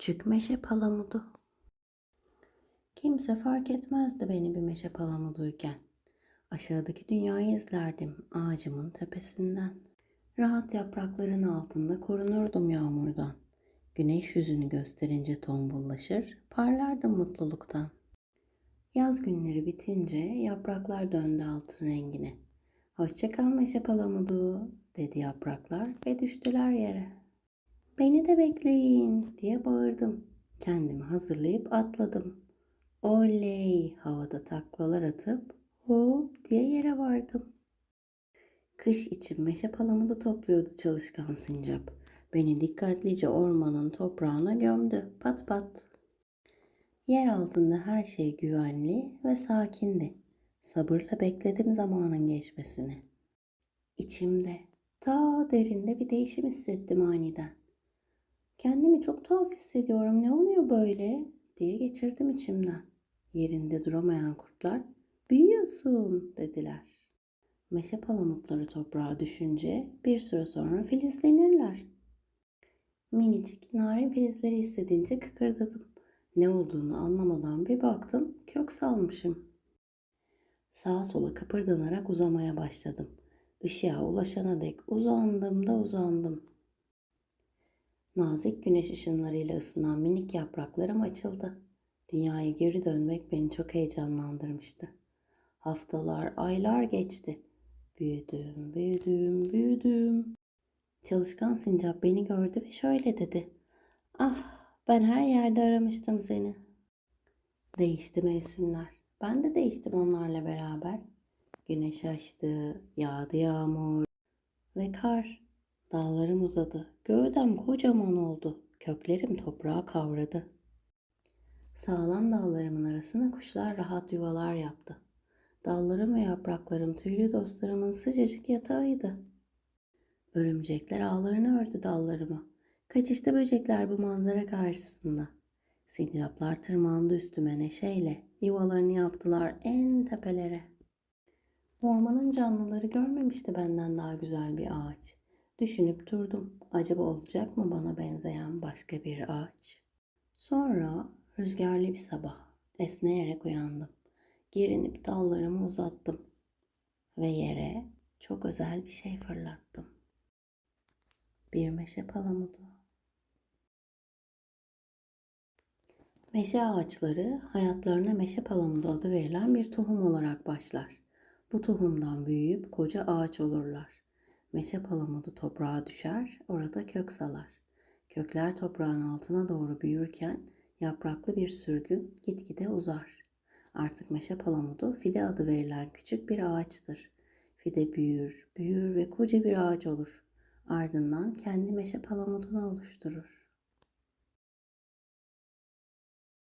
Küçük meşe palamudu. Kimse fark etmezdi beni bir meşe palamuduyken. Aşağıdaki dünyayı izlerdim ağacımın tepesinden. Rahat yaprakların altında korunurdum yağmurdan. Güneş yüzünü gösterince tombullaşır, parlardım mutluluktan. Yaz günleri bitince yapraklar döndü altın rengine. Hoşça kal meşe palamudu dedi yapraklar ve düştüler yere. Beni de bekleyin diye bağırdım. Kendimi hazırlayıp atladım. Oley havada taklalar atıp hop diye yere vardım. Kış için meşe palamudu topluyordu çalışkan sincap. Beni dikkatlice ormanın toprağına gömdü. Pat pat. Yer altında her şey güvenli ve sakindi. Sabırla bekledim zamanın geçmesini. İçimde, ta derinde bir değişim hissettim aniden. Kendimi çok tuhaf hissediyorum. Ne oluyor böyle? diye geçirdim içimden. Yerinde duramayan kurtlar, büyüyorsun dediler. Meşe palamutları toprağa düşünce bir süre sonra filizlenirler. Minicik narin filizleri hissedince kıkırdadım. Ne olduğunu anlamadan bir baktım kök salmışım. Sağa sola kıpırdanarak uzamaya başladım. Işığa ulaşana dek uzandım da uzandım. Nazik güneş ışınlarıyla ısınan minik yapraklarım açıldı. Dünyaya geri dönmek beni çok heyecanlandırmıştı. Haftalar, aylar geçti. Büyüdüm, büyüdüm, büyüdüm. Çalışkan sincap beni gördü ve şöyle dedi. Ah, ben her yerde aramıştım seni. Değişti mevsimler. Ben de değiştim onlarla beraber. Güneş açtı, yağdı yağmur ve kar. Dağlarım uzadı, gövdem kocaman oldu, köklerim toprağa kavradı. Sağlam dallarımın arasına kuşlar rahat yuvalar yaptı. Dallarım ve yapraklarım tüylü dostlarımın sıcacık yatağıydı. Örümcekler ağlarını ördü dallarıma. Kaçışta böcekler bu manzara karşısında. Sincaplar tırmandı üstüme neşeyle. Yuvalarını yaptılar en tepelere. Ormanın canlıları görmemişti benden daha güzel bir ağaç. Düşünüp durdum. Acaba olacak mı bana benzeyen başka bir ağaç? Sonra rüzgarlı bir sabah esneyerek uyandım. Gerinip dallarımı uzattım ve yere çok özel bir şey fırlattım. Bir meşe palamudu. Meşe ağaçları hayatlarına meşe palamudu adı verilen bir tohum olarak başlar. Bu tohumdan büyüyüp koca ağaç olurlar. Meşe palamudu toprağa düşer, orada kök salar. Kökler toprağın altına doğru büyürken yapraklı bir sürgün gitgide uzar. Artık meşe palamudu fide adı verilen küçük bir ağaçtır. Fide büyür, büyür ve koca bir ağaç olur. Ardından kendi meşe palamudunu oluşturur.